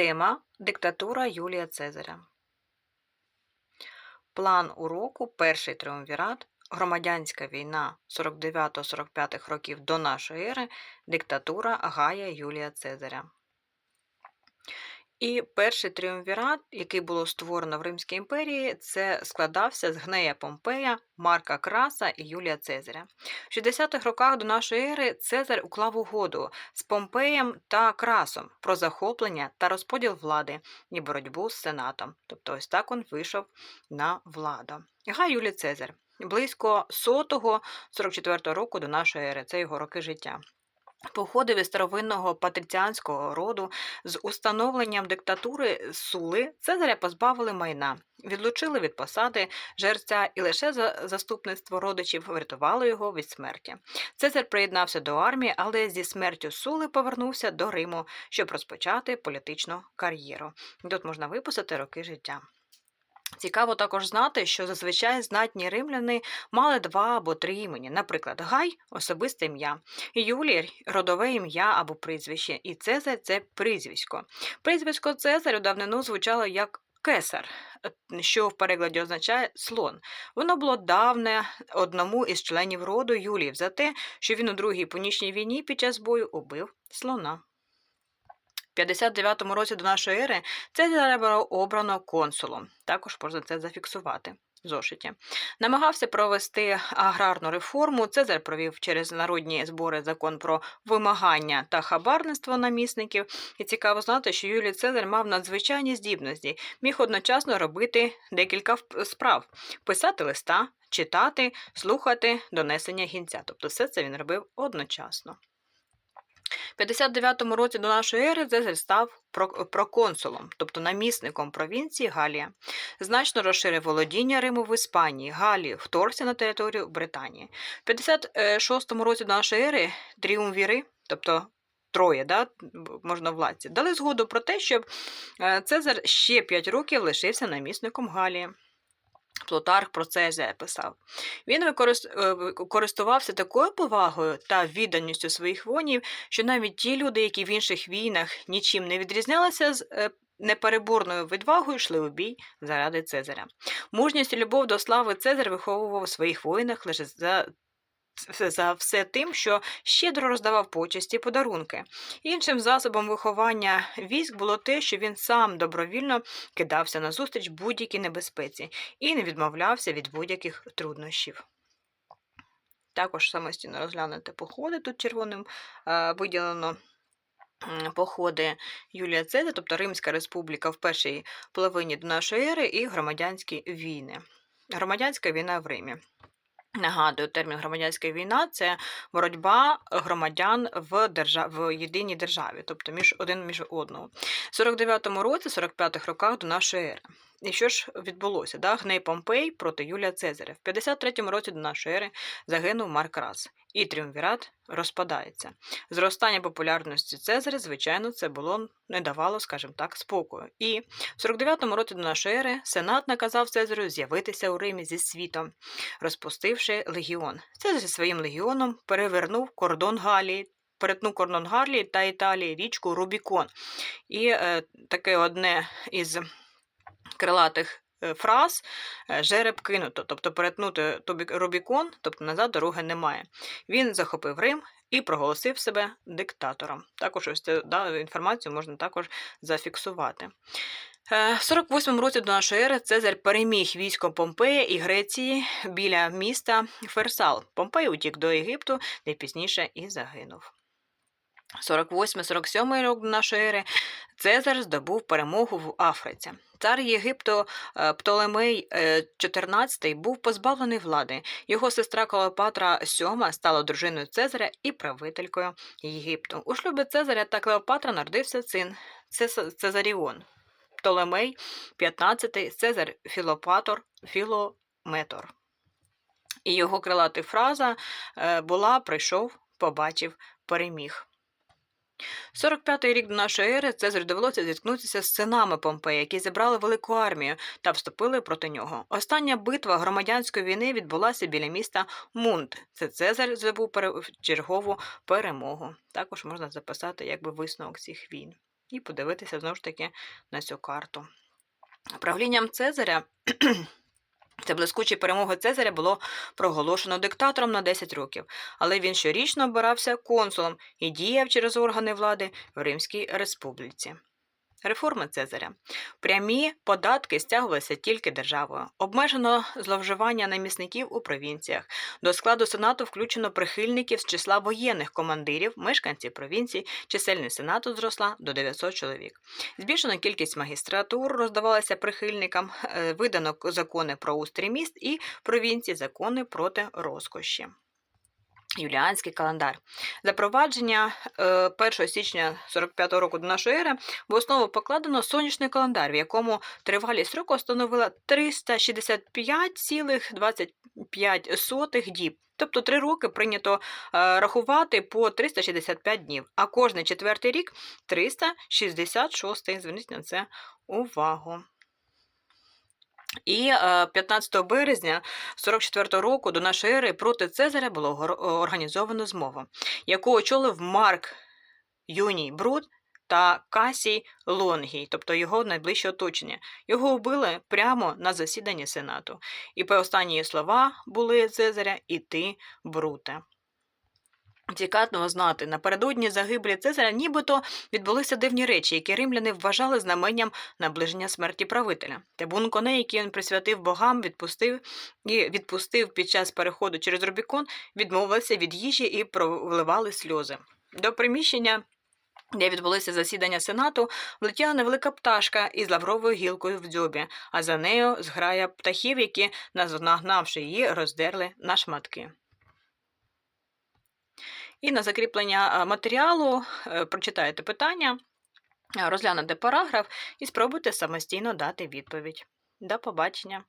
Тема Диктатура Юлія Цезаря. План уроку Перший триумвірат. Громадянська війна 49-45 років до нашої ери. Диктатура Гая Юлія Цезаря. І перший тріумвірат, який було створено в Римській імперії, це складався з Гнея Помпея, Марка Краса і Юлія Цезаря. В 60-х роках до нашої ери Цезар уклав угоду з Помпеєм та Красом про захоплення та розподіл влади і боротьбу з Сенатом. Тобто, ось так він вийшов на владу. Гай Юлій Цезар близько 100-го 44-го року до нашої ери. Це його роки життя. Походив із старовинного патриціанського роду з установленням диктатури Сули Цезаря позбавили майна, відлучили від посади жерця і лише за заступництво родичів врятувало його від смерті. Цезар приєднався до армії, але зі смертю Сули повернувся до Риму, щоб розпочати політичну кар'єру. Тут можна виписати роки життя. Цікаво також знати, що зазвичай знатні римляни мали два або три імені. Наприклад, Гай особисте ім'я, Юлій родове ім'я або прізвище, і Цезар це прізвисько. Прізвисько Цезар у давнину звучало як кесар, що в перекладі означає слон. Воно було давне одному із членів роду Юліїв за те, що він у другій понічній війні під час бою убив слона. В 59-му році до нашої ери Цезаря було обрано консулом. Також можна це зафіксувати. В зошиті. Намагався провести аграрну реформу. Цезар провів через народні збори закон про вимагання та хабарництво намісників. І цікаво знати, що Юлій Цезар мав надзвичайні здібності, міг одночасно робити декілька справ: писати листа, читати, слухати донесення гінця. Тобто, все це він робив одночасно. В 59-му році до нашої ери Цезарь став проконсулом, тобто намісником провінції Галія. Значно розширив володіння Риму в Іспанії, Галії, вторгся на територію Британії. В 56-му році до нашої ери тріумвіри, тобто Троє, да, можна владці, дали згоду про те, щоб Цезар ще 5 років лишився намісником Галії. Плутарх про це записав. Він е, користувався такою повагою та відданістю своїх воїнів, що навіть ті люди, які в інших війнах нічим не відрізнялися з е, непереборною відвагою, йшли у бій заради Цезаря. Мужність і любов до слави Цезар виховував у своїх воїнах лише за за все тим, що щедро роздавав почесті подарунки. Іншим засобом виховання військ було те, що він сам добровільно кидався на зустріч будь-якій небезпеці і не відмовлявся від будь-яких труднощів. Також самостійно розглянути походи, тут червоним виділено. Походи Юлія Цезаря, тобто Римська республіка в першій половині до нашої ери і громадянські війни. Громадянська війна в Римі. Нагадую, термін громадянська війна це боротьба громадян в держав... в єдиній державі, тобто між один між одного. В 49-му році, 45-х роках до нашої ери. І що ж відбулося? Да? Гней Помпей проти Юлія Цезаря. В 53-му році до нашої ери загинув Марк Рас, і тріумвірат розпадається. Зростання популярності Цезаря, звичайно, це було не давало, скажімо так, спокою. І в 49-му році до нашої ери Сенат наказав Цезарю з'явитися у Римі зі світом, розпустивши легіон. Цезар зі своїм легіоном перевернув кордон Галії. Перетнув кордон Гарлії та Італії річку Рубікон. І е, таке одне із крилатих е, фраз е, жереб кинуто, тобто перетнути Рубікон, тобто назад дороги немає. Він захопив Рим і проголосив себе диктатором. Також ось цю да, інформацію можна також зафіксувати. Е, в 48 році до нашої ери Цезарь переміг військо Помпея і Греції біля міста Ферсал. Помпей утік до Єгипту, де пізніше і загинув. 48-47 рік нашої ери Цезар здобув перемогу в Африці. Цар Єгипту е, Птолемей XIV е, був позбавлений влади. Його сестра Клеопатра VII стала дружиною Цезаря і правителькою Єгипту. У шлюбі Цезаря та Клеопатра народився син Цезаріон. Птолемей XV Цезар Філопатор Філометор. І його крилата фраза е, була прийшов, побачив, переміг. 45-й рік до нашої ери Цезарю довелося зіткнутися з синами Помпея, які зібрали велику армію та вступили проти нього. Остання битва громадянської війни відбулася біля міста Мунт. Це Цезар здобув чергову перемогу. Також можна записати якби висновок цих війн. і подивитися знову ж таки на цю карту. Правлінням Цезаря. Це блискучі перемоги Цезаря було проголошено диктатором на 10 років, але він щорічно обирався консулом і діяв через органи влади в Римській республіці. Реформи Цезаря. Прямі податки стягувалися тільки державою. Обмежено зловживання намісників у провінціях. До складу сенату включено прихильників з числа воєнних командирів, мешканців провінцій. Чисельність сенату зросла до 900 чоловік. Збільшено кількість магістратур роздавалася прихильникам. Е, Видано закони про устрій міст і провінції закони проти розкоші. Юліанський календар. Запровадження е, 1 січня 45 року до нашої ери в основу покладено сонячний календар, в якому тривалість року становила 365,25 діб. Тобто три роки прийнято е, рахувати по 365 днів, а кожний четвертий рік 366. Зверніть на це увагу. І е, 15 березня 44 року до нашої ери проти Цезаря було організовано змову, яку очолив Марк Юній Брут та Касій Лонгій, тобто його найближче оточення. Його вбили прямо на засіданні Сенату. І по останні слова були Цезаря і ти, Цікаво знати, напередодні загибелі Цезаря нібито відбулися дивні речі, які римляни вважали знаменням наближення смерті правителя. Табун коней, який він присвятив богам, відпустив і відпустив під час переходу через Рубікон, відмовилися від їжі і проливали сльози. До приміщення. Де відбулися засідання сенату, влетіла невелика пташка із лавровою гілкою в дзьобі, а за нею зграя птахів, які, нагнавши її, роздерли на шматки. І на закріплення матеріалу е, прочитаєте питання, е, розглянете параграф і спробуйте самостійно дати відповідь. До побачення!